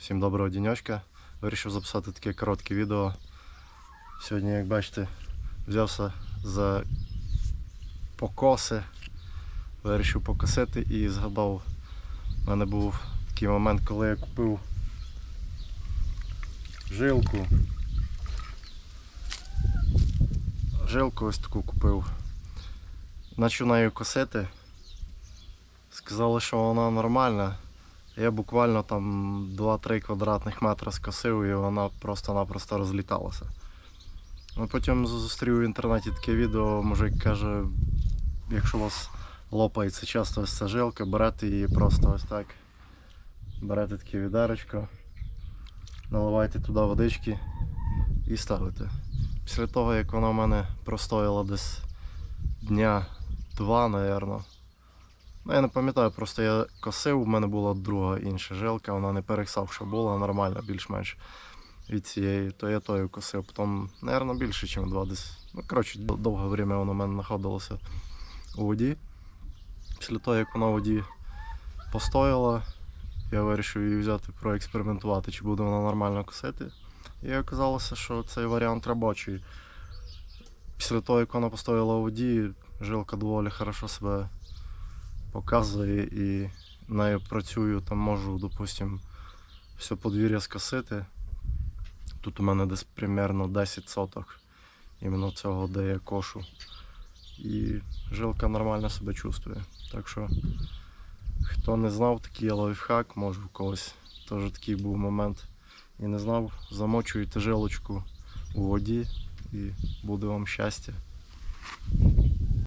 Всім доброго діньочка. Вирішив записати таке коротке відео. Сьогодні, як бачите, взявся за покоси. Вирішив покосити і згадав, у мене був такий момент, коли я купив жилку. Жилку ось таку купив. Нею косити. Сказали, що вона нормальна. Я буквально там 2-3 квадратних метри скосив і вона просто-напросто розліталася. Ну, Потім зустрів в інтернеті таке відео, мужик каже, якщо у вас лопається часто ось ця жилка, берете її просто ось так. Берете таке відеречко, наливаєте туди водички і ставите. Після того, як вона в мене простояла десь дня два, напевно. Ну, я не пам'ятаю, просто я косив, у мене була друга інша жилка, вона не пересавша була, нормальна, більш-менш від цієї, то я тою косив. Потім, напевно, більше, ніж два десь. Ну, коротше, дов- довге время воно в мене знаходилося у воді. Після того, як вона в воді постояла, я вирішив її взяти, проекспериментувати, чи буде вона нормально косити. І оказалося, що цей варіант робочий. Після того, як вона постояла у воді, жилка доволі хорошо себе показує і нею працюю, там можу, допустим, все подвір'я скосити. Тут у мене десь примерно 10 соток іменно цього, де я кошу. І жилка нормально себе чувствує. Так що, хто не знав, такий лайфхак, може в когось теж такий був момент і не знав, замочуєте жилочку у воді і буде вам щастя.